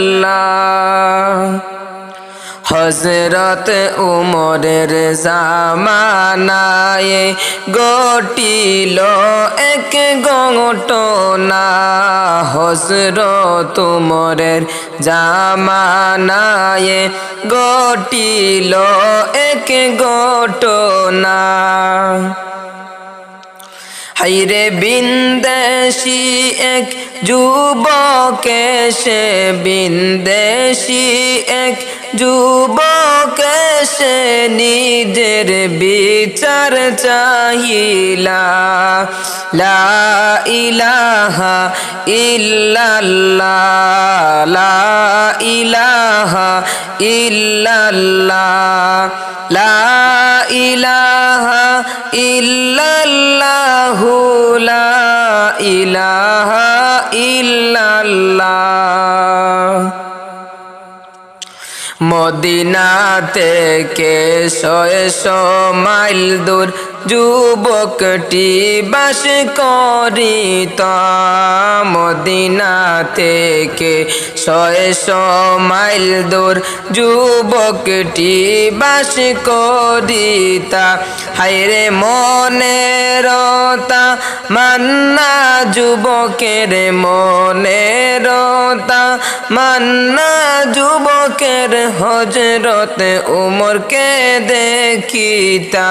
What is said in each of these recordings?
আল্লাহ। হজরত উমরের জামানায় গটিল এক গটনা হজরত উমরের জামানায় গটিল এক গটনা হাইরে বিন্দেশি এক যুবক সে বিন্দেশি এক যুবক সে নিজের বিচার চাহিলা। লা ইলাহা ইল্লাল্লাহ, লা ইলাহা ইল্লাল্লাহ ইলাহা ইল্লাল্লাহু। লা ইলাহা ইল্লাল্লাহ। মদিনা থেকে শয়ে মাইল দূর যুবকটি বাস করিত মদিনা থেকে। ছয়শো মাইল দূর যুবকটি বাস করিতা। হাইরে মনেরতা মান্না যুবকের মনেরতা মান্না যুবকের হজরত উমরকে দেখিতা।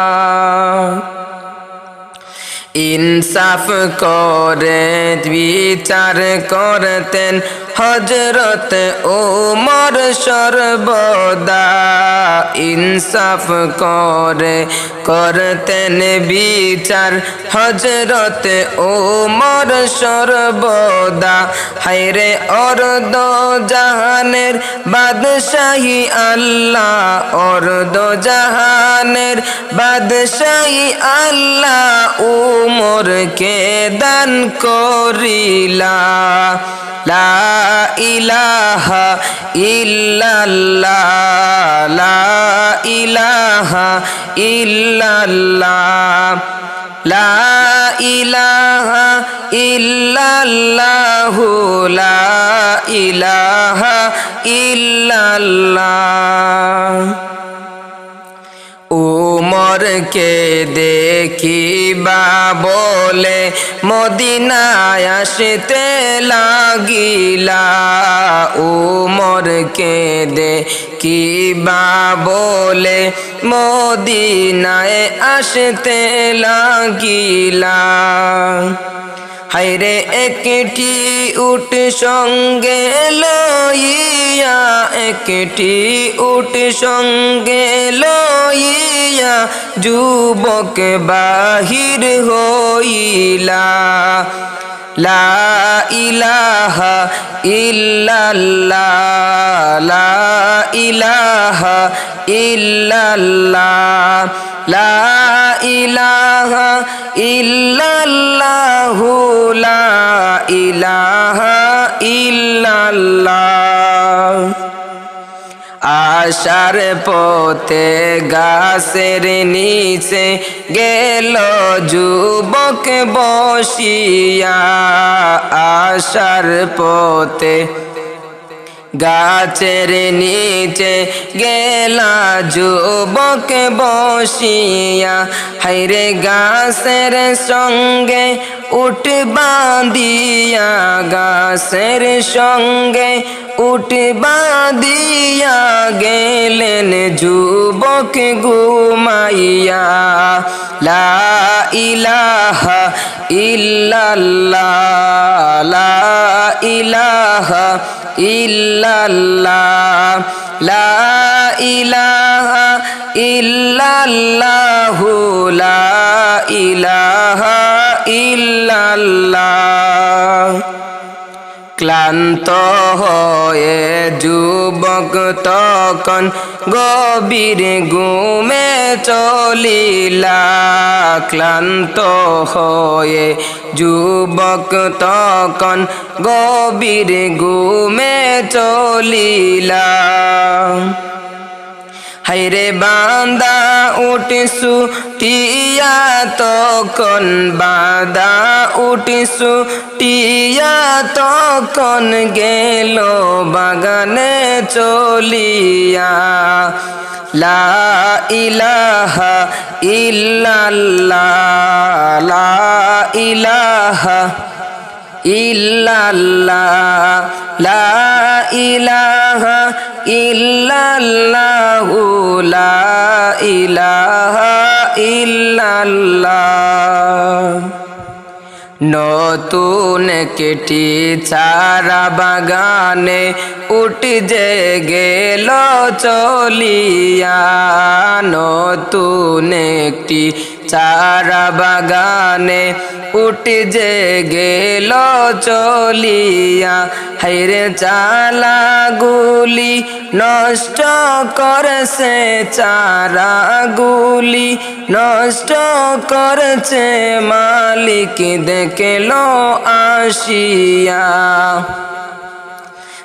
ইনসাফ করে, বিচার করতেন হজরত ওমর সর্বদা। ইনসাফ করে, করতেন বিচার হজরত ওমর সর্বদা। হাইরে অর্দ জাহানের বাদশাহী আল্লাহ অর্দ জাহানের বাদশাহী আল্লাহ উমরকে দান করিলা, লা ইলাহা ইল্লাল্লাহ, লা ইলাহা ইল্লাল্লাহ, লা ইলাহা ইল্লাল্লাহু, লা ইলাহা ইল্লাল্লাহ। উমরকে দেখিবা বলে মদিনায় আসতে লাগিলা উমরকে দেখিবা বলে মদিনায় আসতে লাগিলা। হাইরে একটি উট সঙ্গে লইয়া, একটি উট সঙ্গে লইয়া যুবক বাহির হইলা। লা ইলাহা ইল্লাল্লাহ, লা ইলাহা ইল্লাল্লাহ, লা ইলাহা ইল্লাল্লাহু। লা ইলাহা ইল্লাল্লাহ। আশার পথে গাছের নিচে গেল যুবক বসিয়া। আশার পথে গাছের নিচে গেলা যুবক বসিয়া হাইরে গাছের সঙ্গে উঠ বাঁধিয়া গাছের সঙ্গে উঠ বাঁধিয়া গেলেন যুবক ঘুমাইয়া, লা ইলাহা ইল্লাল্লাহ, লা ইলাহা ইল্লাল্লাহ, লা ইলাহা ইল্লাল্লাহু, লা ক্লান্ত হয়ে যুবক তখন গভীর ঘুমে চলিলা ক্লান্ত হয়ে যুবক তখন গভীর ঘুমে চলিলা। হাইরে বান্দা উঠিসু, টিয়া তখন বাদা উঠিসু, টিয়া তখন গেল বাগানে চলিয়া। লা ইলাহা ইল্লাল্লাহ, লা ইলাহা ইল্লাল্লাহ, লা ইলাহা ইল্লাল্লাহু নতুন কেটি চারা বাগানে উঠ যে গেল চলিয়া। নতুন একটি চারা বাগানে উঠ যে গেল চলিয়া। হাইরে চালাগুলি নষ্ট করছে চারাগুলি নষ্ট করছে মালিক দেখল আসিয়া।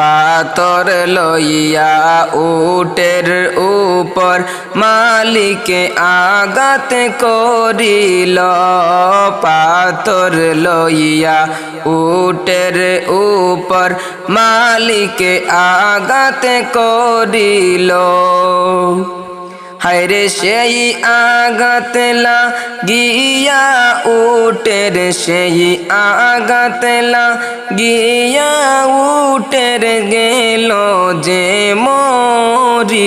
পাতর লইয়া উটের উপর মালিকে আগাত করিল। পাতর লইয়া উটের উপর মালিকে আগাত করিল। হায়রে সেই আগাতলা গিয়া উটের সেই আগাতলা গিয়া উটের গেল যে মরিয়াই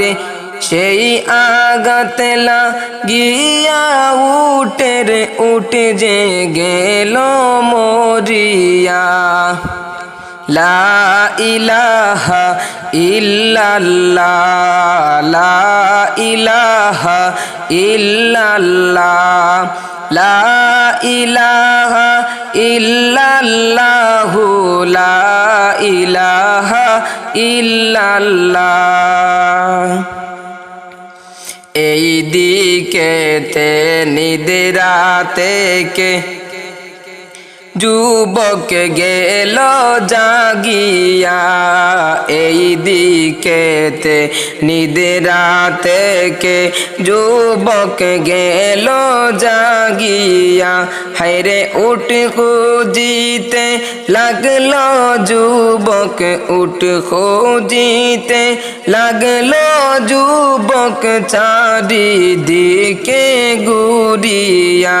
রে সেই আগাতলা গিয়া উটের উঠে যে গেল মরিয়া। লা ইলাহা ইল্লাল্লাহ, লা ইলাহা ইল্লাল্লাহ, লা ইলাহা ইল্লাল্লাহু, লা ইলাহা ইল্লাল্লাহ। এই দিকেতে নিদ্রা থেকে যুবক গেল জাগিয়া, এই দিকেতে নিদেরা থেকে যুবক গেল জাগিয়া হাইরে উঠ খুঁজিতে লাগল যুবক, উঠ খুঁজিতে লাগল যুবক চারিদিকে গুরিয়া